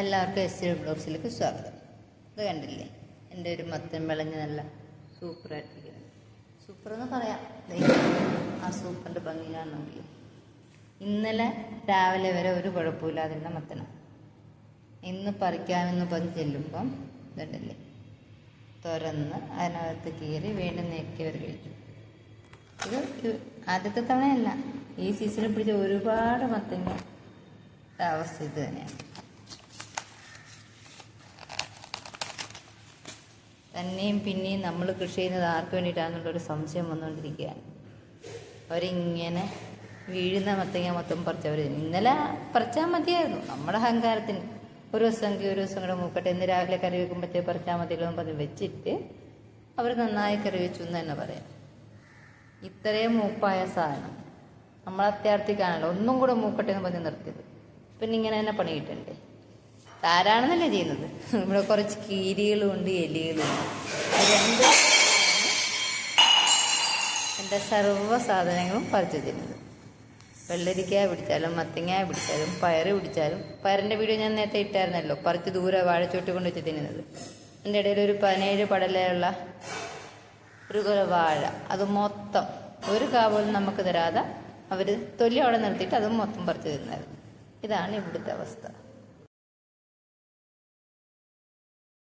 എല്ലാവർക്കും S C ബ്ലോഗ്സിലേക്ക് സ്വാഗതം. ഇത് കണ്ടില്ലേ? എന്റെ ഒരു മത്തൻ വിളഞ്ഞ് നല്ല സൂപ്പറായിട്ടിരിക്കുന്നത് സൂപ്പർ എന്ന് പറയാം ആ സൂപ്പറിന്റെ ഭംഗി ഇന്നലെ രാവിലെ വരെ ഒരു കുഴപ്പമില്ലാതിരുന്ന മത്തനം. ഇന്ന് പറിക്കാമെന്ന് പറഞ്ഞ് ചെല്ലുമ്പം ഇതുണ്ടല്ലേ? തുറന്ന് അതിനകത്ത് കീറി വീണ്ടും നെക്കിയവർ കഴിച്ചു. ഇത് ആദ്യത്തെ തവണയല്ല. ഈ സീസണിൽ പിടിച്ച ഒരുപാട് മത്തങ്ങ അവസ്ഥ ഇത് തന്നെയാണ്. തന്നെയും പിന്നെയും നമ്മൾ കൃഷി ചെയ്യുന്നത് ആർക്ക് വേണ്ടിയിട്ടാണെന്നുള്ളൊരു സംശയം വന്നുകൊണ്ടിരിക്കുകയാണ്. അവരിങ്ങനെ വീഴുന്ന മത്തങ്ങ മൊത്തം പറിച്ചവർ ഇന്നലെ പറിച്ചാൽ മതിയായിരുന്നു. നമ്മുടെ അഹങ്കാരത്തിന്. ഒരു ദിവസം എങ്കിൽ ഒരു ദിവസം കൂടെ മൂക്കട്ടെ. ഇന്ന് രാവിലെ കറി വെക്കുമ്പോഴത്തേ പറിച്ചാൽ മതിയല്ലോ എന്ന് പറഞ്ഞ് വെച്ചിട്ട് അവർ നന്നായി കറി വെച്ചു എന്ന് തന്നെ പറയാം. ഇത്രയും മൂപ്പായ സാധനം നമ്മൾ അത്യാർത്ഥിക്കാണല്ലോ. ഒന്നും കൂടെ മൂക്കട്ടെ എന്ന് പറഞ്ഞ് നിർത്തിയത്. പിന്നെ ഇങ്ങനെ തന്നെ പണി കിട്ടണ്ടേ ആരാണെന്നല്ലേ ചെയ്യുന്നത്? ഇവിടെ കുറച്ച് കീരികളും ഉണ്ട് എലികളും ഉണ്ട്. അത് രണ്ട് എന്റെ സർവ സാധനങ്ങളും പറിച്ചു തരുന്നത് വെള്ളരിക്കായ പിടിച്ചാലും മത്തങ്ങായ പിടിച്ചാലും പയർ പിടിച്ചാലും. പയറിന്റെ വീഡിയോ ഞാൻ നേരത്തെ ഇട്ടായിരുന്നല്ലോ പറിച്ച് ദൂരെ വാഴച്ചോട്ട് കൊണ്ട് വെച്ച് തിന്നുന്നത് എന്റെ ഇടയിൽ ഒരു പതിനേഴ് പടലയുള്ള ഒരു കുല വാഴ. അത് മൊത്തം ഒരു കാ നമുക്ക് തരാതെ അവർ തൊലി അവിടെ നിർത്തിയിട്ട് അത് മൊത്തം പറിച്ചു തരുന്നായിരുന്നു ഇതാണ് ഇവിടുത്തെ അവസ്ഥ.